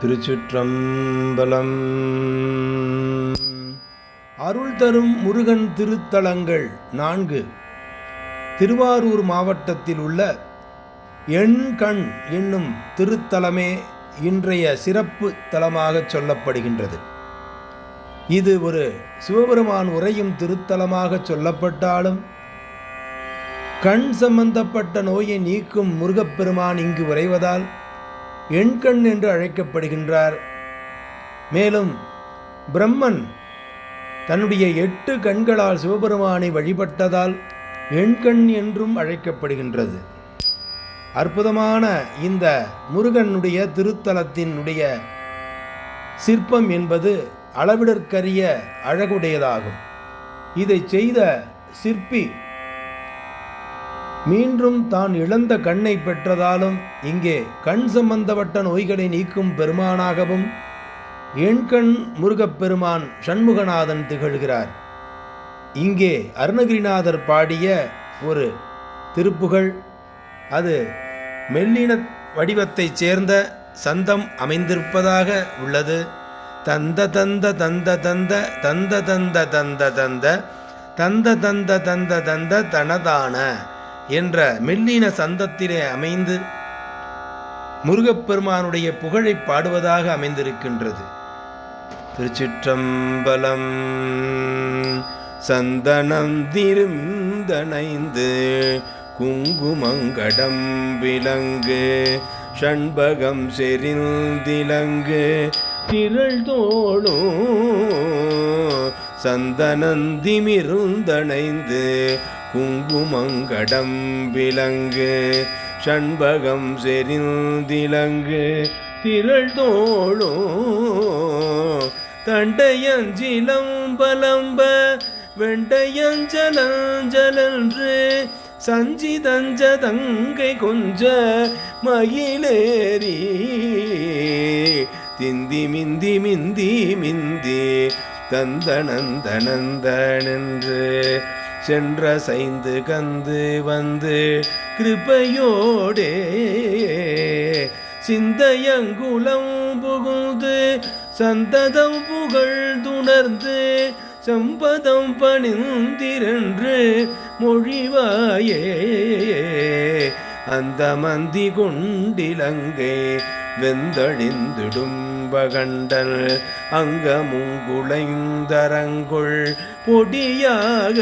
திருச்சிற்றம்பலம். அருள் தரும் முருகன் திருத்தலங்கள் நான்கு. திருவாரூர் மாவட்டத்தில் உள்ள எண்கண் என்னும் திருத்தலமே இன்றைய சிறப்பு தலமாகச் சொல்லப்படுகின்றது. இது ஒரு சிவபெருமான் உரையும் திருத்தலமாகச் சொல்லப்பட்டாலும் கண் சம்பந்தப்பட்ட நோயை நீக்கும் முருகப்பெருமான் இங்கு உறைவதால் எண்கண் என்று அழைக்கப்படுகின்றார். மேலும் பிரம்மன் தன்னுடைய எட்டு கண்களால் சிவபெருமானை வழிபட்டதால் எண்கண் என்றும் அழைக்கப்படுகின்றது. அற்புதமான இந்த முருகனுடைய திருத்தலத்தினுடைய சிற்பம் என்பது அளவிடற்கரிய அழகுடையதாகும். இதை செய்த சிற்பி மீண்டும் தான் இழந்த கண்ணை பெற்றதாலும் இங்கே கண் சம்பந்தப்பட்ட நோய்களை நீக்கும் பெருமானாகவும் எண்கண் முருகப்பெருமான் சண்முகநாதன் திகழ்கிறார் இங்கே அருணகிரிநாதர் பாடிய ஒரு திருப்புகழ் அது மெல்லின வடிவத்தைச் சேர்ந்த சந்தம் அமைந்திருப்பதாக உள்ளது தந்த தந்த தந்த தந்த தந்த தந்த தந்த தந்த தந்த தந்த தந்த தந்த தனதான என்ற மெல்லின சந்தத்திலே அமைந்து முருகப்பெருமானுடைய புகழை பாடுவதாக அமைந்திருக்கின்றது. திருச்சிற்றம்பலம் சந்தனம் திருந்தனைந்து குங்குமங்கடம் விலங்கு ஷண்பகம் செறிந்திலங்கு திரள் தோழோ சந்தனந்திமிருந்தணைந்து குங்குமங்கடம் விலங்கு சண்பகம் செறிந்திலங்கு. திரள் தோழோ தண்டையஞ்சிலம்பலம்ப வெண்டையஞ்சலஞ்சலன்று சஞ்சிதஞ்ச தங்கை கொஞ்ச மயிலேறி திந்தி மிந்தி மிந்தி மிந்தி தந்தனந்தனந்தனென்று சென்ற சைந்து கந்து வந்து கிருபையோடே சிந்தையங்குலம் புகுந்து சந்ததம் புகழ் துணர்ந்து சம்பதம் பணிந்திரன்று மொழிவாயே அந்த மந்தி கொண்டிலங்கை வெந்தழிந்திடும் பகண்டல் அங்கமுங்குளைந்தரங்குள் பொடியாக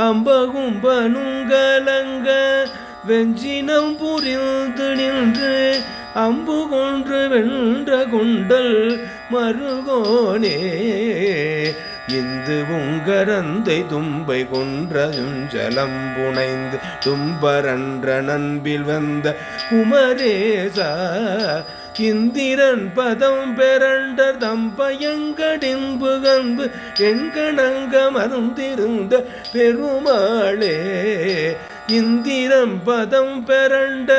அம்பகும்பனுங்கலங்க வெஞ்சினம் புரிந்து நின்று அம்பு கொன்று வென்ற குண்டல் மருகோனே இந்து உங்கரந்தை தும்பை கொன்றதுஞ்சலம் புனைந்து தும்பரன்ற நண்பில் வந்த குமரேசா இந்திரன் பதம் பெறண்ட தம்பயங்கடின்பு கன்பு எண்கணங்க மருந்திருந்த பெருமாளே இந்திரன் பதம் பெறண்ட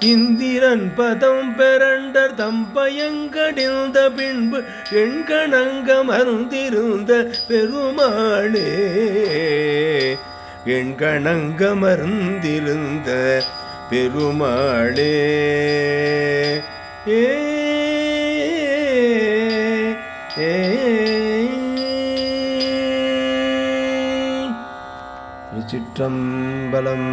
இந்திரன் பதம் பெறண்டர் தம்பயங்கடிந்த பின்பு எண்கணங்கம் அருந்திருந்த பெருமானே. எண்கணங்கமர்ந்திருந்த பெருமாளே. ஏ சிற்றம்பலம்